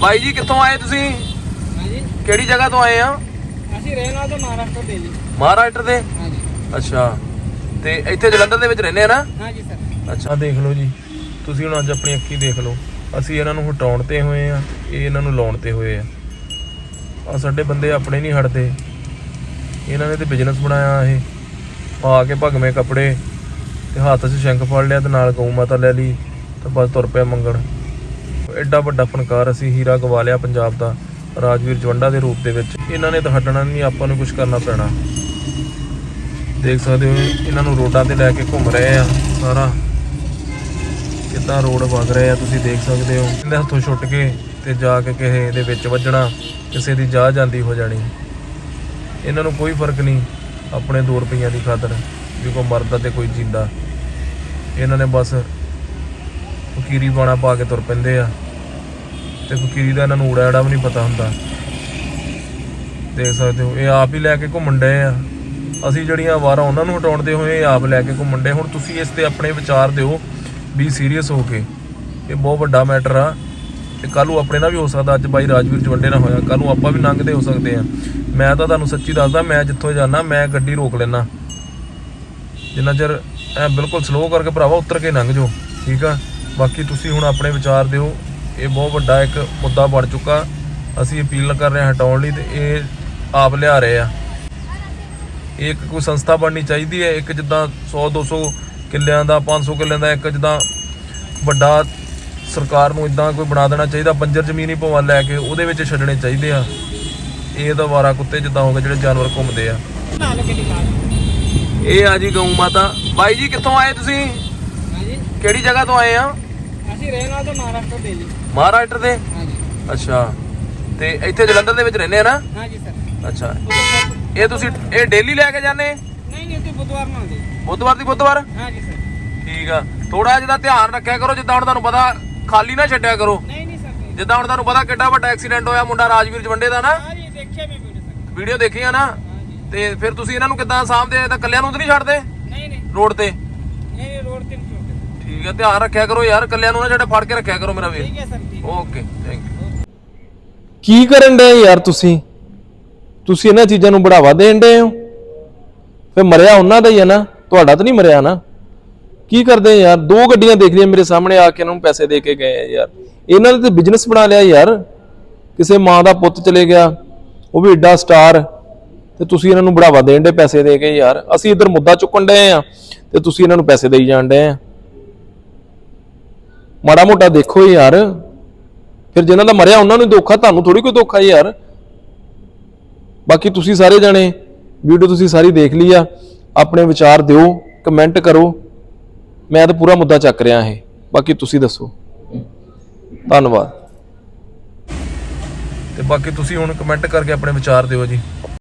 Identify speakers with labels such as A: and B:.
A: ਬਾਈ ਜੀ ਕਿੱਥੋਂ ਆਏ ਤੁਸੀਂ?
B: ਹਾਂਜੀ।
A: ਕਿਹੜੀ ਜਗ੍ਹਾ ਤੋਂ ਆਏ ਆ?
B: ਅਸੀਂ ਰਹਿਣ ਵਾਲੇ ਤਾਂ ਮਹਾਰਾਸ਼ਟਰ ਦੇ ਜੀ।
A: ਮਹਾਰਾਸ਼ਟਰ ਦੇ?
B: ਹਾਂਜੀ।
A: ਅੱਛਾ। ਤੇ ਇੱਥੇ ਜਲੰਧਰ ਦੇ ਵਿੱਚ ਰਹਿੰਦੇ ਆ ਨਾ?
B: ਹਾਂਜੀ ਸਰ।
A: ਅੱਛਾ ਦੇਖ ਲਓ ਜੀ। ਤੁਸੀਂ ਹੁਣ ਅੱਜ ਆਪਣੀ ਅੱਖੀ ਦੇਖ ਲਓ। ਅਸੀਂ ਇਹਨਾਂ ਨੂੰ ਹਟਾਉਣ ਤੇ ਹੋਏ ਆ ਇਹ ਇਹਨਾਂ ਨੂੰ ਲਾਉਣ ਤੇ ਹੋਏ ਆ। ਆ ਸਾਡੇ ਬੰਦੇ ਆਪਣੇ ਨਹੀਂ ਹਟਦੇ। ਇਹਨਾਂ ਨੇ ਤੇ ਬਿਜ਼ਨਸ ਬਣਾਇਆ ਇਹ। ਪਾ ਕੇ ਭਗਵੇਂ ਕੱਪੜੇ ਤੇ ਹੱਥ 'ਚ ਸ਼ੰਖ ਫੜ ਲਿਆ ਤੇ ਨਾਲ ਗਊ ਮਾਤਾ ਲੈ ਲਈ ਤੇ ਬਸ ਤੁਰ ਪਿਆ ਮੰਗਣ। ਐਡਾ ਵੱਡਾ ਫਨਕਾਰ ਅਸੀਂ ਹੀਰਾ ਗਵਾ ਲਿਆ ਪੰਜਾਬ ਦਾ ਰਾਜਵੀਰ ਜਵੰਡਾ ਦੇ ਰੂਪ ਦੇ ਵਿੱਚ। ਇਹਨਾਂ ਨੇ ਤਾਂ ਹਟਣਾ ਨਹੀਂ, ਆਪਾਂ ਨੂੰ ਕੁਝ ਕਰਨਾ ਪੈਣਾ। ਦੇਖ ਸਕਦੇ ਹੋ, ਇਹਨਾਂ ਨੂੰ ਰੋਡਾਂ ਤੇ ਲੈ ਕੇ ਘੁੰਮ ਰਹੇ ਆ ਸਾਰਾ। ਕਿੱਦਾਂ ਰੋਡ ਵਗ ਰਹੇ ਆ, ਤੁਸੀਂ ਦੇਖ ਸਕਦੇ ਹੋ। ਇਹਦੇ ਹੱਥੋਂ ਛੁੱਟ ਕੇ ਤੇ ਜਾ ਕੇ ਕਿਸੇ ਦੇ ਵਿੱਚ ਵੱਜਣਾ, ਕਿਸੇ ਦੀ ਜਾ ਜਾਂਦੀ ਹੋ ਜਾਣੀ। ਇਹਨਾਂ ਨੂੰ ਕੋਈ ਫ਼ਰਕ ਨਹੀਂ, ਆਪਣੇ 2 ਰੁਪਈਆਂ ਦੀ ਖਾਤਰ, ਵੀ ਕੋਈ ਮਰਦਾ ਤੇ ਕੋਈ ਜਿੰਦਾ। ਇਹਨਾਂ ਨੇ ਬਸ ਫਕੀਰੀ ਬਾਣਾ ਪਾ ਕੇ ਤੁਰ ਪੈਂਦੇ ਆ। ਤੇ ਫਕੀਰੀ ਦਾ ਇਹਨਾਂ ਨੂੰ ਊੜਾ ਐੜਾ ਵੀ ਨਹੀਂ ਪਤਾ ਹੁੰਦਾ। ਦੇਖ ਸਕਦੇ ਹੋ, ਇਹ ਆਪ ਹੀ ਲੈ ਕੇ ਘੁੰਮਣ ਡਏ ਆ। ਅਸੀਂ ਜਿਹੜੀਆਂ ਵਾਰਾਂ ਉਹਨਾਂ ਨੂੰ ਹਟਾਉਣ ਦੇ ਹੋਏ ਆਪ ਲੈ ਕੇ ਘੁੰਮਣ ਡਏ। ਹੁਣ ਤੁਸੀਂ ਇਸ ਤੇ ਆਪਣੇ ਵਿਚਾਰ ਦਿਓ ਵੀ ਸੀਰੀਅਸ ਹੋ ਕੇ। ਇਹ ਬਹੁਤ ਵੱਡਾ ਮੈਟਰ ਆ। ਤੇ ਕੱਲ ਨੂੰ ਆਪਣੇ ਨਾਲ ਵੀ ਹੋ ਸਕਦਾ, ਅੱਜ ਬਾਈ ਰਾਜਵੀਰ ਜਵੰਡੇ ਨਾਲ ਹੋਇਆ। ਕੱਲ ਨੂੰ ਆਪਾਂ ਵੀ ਲੰਘਦੇ ਹੋ ਸਕਦੇ ਆ। ਮੈਂ ਤਾਂ ਤੁਹਾਨੂੰ ਸੱਚੀ ਦੱਸਦਾ, ਮੈਂ ਜਿੱਥੋਂ ਜਾਣਾ, ਮੈਂ ਗੱਡੀ ਰੋਕ ਲੈਣਾ ਜਿੰਨਾ ਚਿਰ, ਐ ਬਿਲਕੁਲ ਸਲੋ ਕਰਕੇ ਭਰਾਵਾ, ਉਤਰ ਕੇ ਲੰਘ ਜਾਓ। ਠੀਕ ਆ? ਬਾਕੀ ਤੁਸੀਂ ਹੁਣ ਆਪਣੇ ਵਿਚਾਰ ਦਿਓ। ਇਹ ਬਹੁਤ ਵੱਡਾ ਇੱਕ ਮੁੱਦਾ ਬਣ ਚੁੱਕਾ। ਅਸੀਂ ਅਪੀਲ ਕਰ ਰਹੇ ਹਾਂ ਹਟਾਉਣ ਲਈ ਤੇ ਇਹ ਆਪ ਲਿਆ ਰਹੇ ਆ। ਇਹ ਇੱਕ ਕੋਈ ਸੰਸਥਾ ਬਣਨੀ ਚਾਹੀਦੀ ਹੈ। ਇੱਕ ਜਿੱਦਾਂ 100 200 ਕਿੱਲਿਆਂ ਦਾ 500 ਕਿੱਲਿਆਂ ਦਾ ਇੱਕ ਜਿੱਦਾਂ ਵੱਡਾ ਸਰਕਾਰ ਨੂੰ ਇਦਾਂ ਕੋਈ ਬਣਾ ਦੇਣਾ ਚਾਹੀਦਾ। ਬੰਜਰ ਜ਼ਮੀਨ ਹੀ ਭਾਵੇਂ ਲੈ ਕੇ ਉਹਦੇ ਵਿੱਚ ਛੱਡਣੇ ਚਾਹੀਦੇ ਆ। ਇਹ ਤਾਂ ਵਾਰਾ ਕੁੱਤੇ ਜਿੱਦਾਂ ਹੋ ਗਏ ਜਿਹੜੇ ਜਾਨਵਰ ਘੁੰਮਦੇ ਆ। ਇਹ ਆ ਜੀ ਗਊ ਮਾਤਾ। ਬਾਈ ਜੀ ਕਿੱਥੋਂ ਆਏ ਤੁਸੀਂ? ਕਿਹੜੀ ਜਗ੍ਹਾ ਤੋਂ ਆਏ ਆ?
B: ਅਸੀਂ ਰਹਿਣ ਵਾਲੇ ਤਾਂ ਮਹਾਰਾਸ਼ਟਰ ਦੇ ਜੀ।
A: ਮਹਾਰਾਸ਼ਟਰ ਦੇ?
B: ਹਾਂਜੀ।
A: ਅੱਛਾ। ਤੇ ਇੱਥੇ ਜਲੰਧਰ ਦੇ ਵਿੱਚ ਰਹਿੰਦੇ ਆ ਨਾ?
B: ਹਾਂਜੀ ਸਰ।
A: ਅੱਛਾ।
B: ਤਾਂ
A: ਇਹ ਤੁਸੀਂ ਇਹ ਡੇਲੀ ਲੈ ਕੇ ਜਾਂਦੇ?
B: ਨਹੀਂ ਨਹੀਂ ਅਸੀਂ ਬੁੱਧਵਾਰ ਨੂੰ ਆਉਂਦੇ। ਜੀ।
A: ਬੁੱਧਵਾਰ ਦੀ ਬੁੱਧਵਾਰ?
B: ਹਾਂਜੀ ਸਰ।
A: ਠੀਕ ਆ। ਥੋੜਾ ਜਿਹਾ ਧਿਆਨ ਰੱਖਿਆ ਕਰੋ ਜਿੱਦਾਂ ਹੁਣ ਤੁਹਾਨੂੰ ਪਤਾ ਖਾਲੀ ਨਾ ਛੱਡਿਆ ਕਰੋ।
B: ਨਹੀਂ ਨਹੀਂ ਸਰ ਨਹੀਂ।
A: ਜਿੱਦਾਂ ਹੁਣ ਤੁਹਾਨੂੰ ਪਤਾ ਕਿੱਡਾ ਵੱਡਾ ਐਕਸੀਡੈਂਟ ਹੋਇਆ ਮੁੰਡਾ ਰਾਜਵੀਰ ਜਵੰਡੇ ਦਾ ਨਾ?
B: ਹਾਂਜੀ ਦੇਖਿਆ ਮੈਂ ਵੀਡੀਓ ਸਰ।
A: ਵੀਡੀਓ ਦੇਖੀ ਆ ਨਾ
B: ਹਾਂਜੀ
A: ਤੇ ਫਿਰ ਤੁਸੀਂ ਇਹਨਾਂ ਨੂੰ ਕਿੱਦਾਂ ਸਾਂਭਦੇ ਆ? ਤਾਂ ਕੱਲਿਆਂ ਨੂੰ ਤਾਂ ਨਹੀਂ ਛੱਡਦੇ?
B: ਨਹੀਂ ਨਹੀਂ।
A: ਰੋਡ ਤੇ
B: ਨਹੀਂ ਨਹੀਂ ਰੋਡ ਤੇ ਨਹੀਂ ਚੁੱਕਦੇ
A: ਠੀਕ ਆ ਧਿਆਨ ਰੱਖਿਆ ਕਰੋ ਯਾਰ ਕੱਲਿਆਂ ਨੂੰ ਨਾ ਜਿਹੜੇ ਫੜ ਕੇ ਰੱਖਿਆ ਕਰੋ ਮੇਰਾ ਵੀਰ।
B: ਠੀਕ ਹੈ ਸਰ ਠੀਕ
A: ਓਕੇ ਥੈਂਕ ਯੂ
C: ਕੀ ਕਰਨ ਦੇ ਯਾਰ ਤੁਸੀਂ? ਤੁਸੀਂ ਇਹਨਾਂ ਚੀਜ਼ਾਂ ਨੂੰ ਬੜਾਵਾ ਦੇਣ ਦੇ ਹੋ? ਫੇ ਮਰਿਆ ਉਹਨਾਂ ਦਾ ਹੀ ਹੈ ਨਾ ਤੁਹਾਡਾ ਤਾਂ ਨਹੀਂ ਮਰਿਆ ਨਾ। ਕੀ ਕਰਦੇ ਯਾਰ ਦੋ ਗੱਡੀਆਂ ਦੇਖ ਲਈਆਂ ਮੇਰੇ ਸਾਹਮਣੇ ਆ ਕੇ ਇਹਨਾਂ ਨੂੰ ਪੈਸੇ ਦੇ ਕੇ ਗਏ ਆ ਯਾਰ। ਇਹਨਾਂ ਨੇ ਤੇ ਬਿਜ਼ਨਸ ਬਣਾ ਲਿਆ ਯਾਰ। ਕਿਸੇ ਮਾਂ ਦਾ ਪੁੱਤ ਚਲੇ ਗਿਆ ਉਹ ਵੀ ਏਡਾ ਸਟਾਰ ਤੇ ਤੁਸੀਂ ਇਹਨਾਂ ਨੂੰ ਬੜਾਵਾ ਦੇਣ ਦੇ ਪੈਸੇ ਦੇ ਕੇ ਯਾਰ। ਅਸੀਂ ਇੱਧਰ ਮੁੱਦਾ ਚੁੱਕਣ ਡਏ ਆ ਤੇ ਤੁਸੀਂ ਇਹਨਾਂ ਨੂੰ ਪੈਸੇ ਦੇਈ ਜਾਣ ਡਏ ਆ। ਮਾੜਾ ਮੋਟਾ ਦੇਖੋ ਯਾਰ। ਫਿਰ ਜਿਨ੍ਹਾਂ ਦਾ ਮਰਿਆ ਉਹਨਾਂ ਨੂੰ ਧੋਖਾ, ਤੁਹਾਨੂੰ ਥੋੜੀ ਕੋਈ ਧੋਖਾ ਆ ਯਾਰ। ਬਾਕੀ ਤੁਸੀਂ ਸਾਰੇ ਜਾਣੇ, ਵੀਡੀਓ ਤੁਸੀਂ ਸਾਰੀ ਦੇਖ ਲਈ ਆ। ਆਪਣੇ ਵਿਚਾਰ ਦਿਓ ਕਮੈਂਟ ਕਰੋ। ਮੈਂ ਤਾਂ ਪੂਰਾ ਮੁੱਦਾ ਚੱਕ ਰਿਹਾ ਇਹ। ਬਾਕੀ ਤੁਸੀਂ ਦੱਸੋ। ਧੰਨਵਾਦ।
A: ਤੇ ਬਾਕੀ ਤੁਸੀਂ ਹੁਣ ਕਮੈਂਟ ਕਰਕੇ ਆਪਣੇ ਵਿਚਾਰ ਦਿਓ ਜੀ।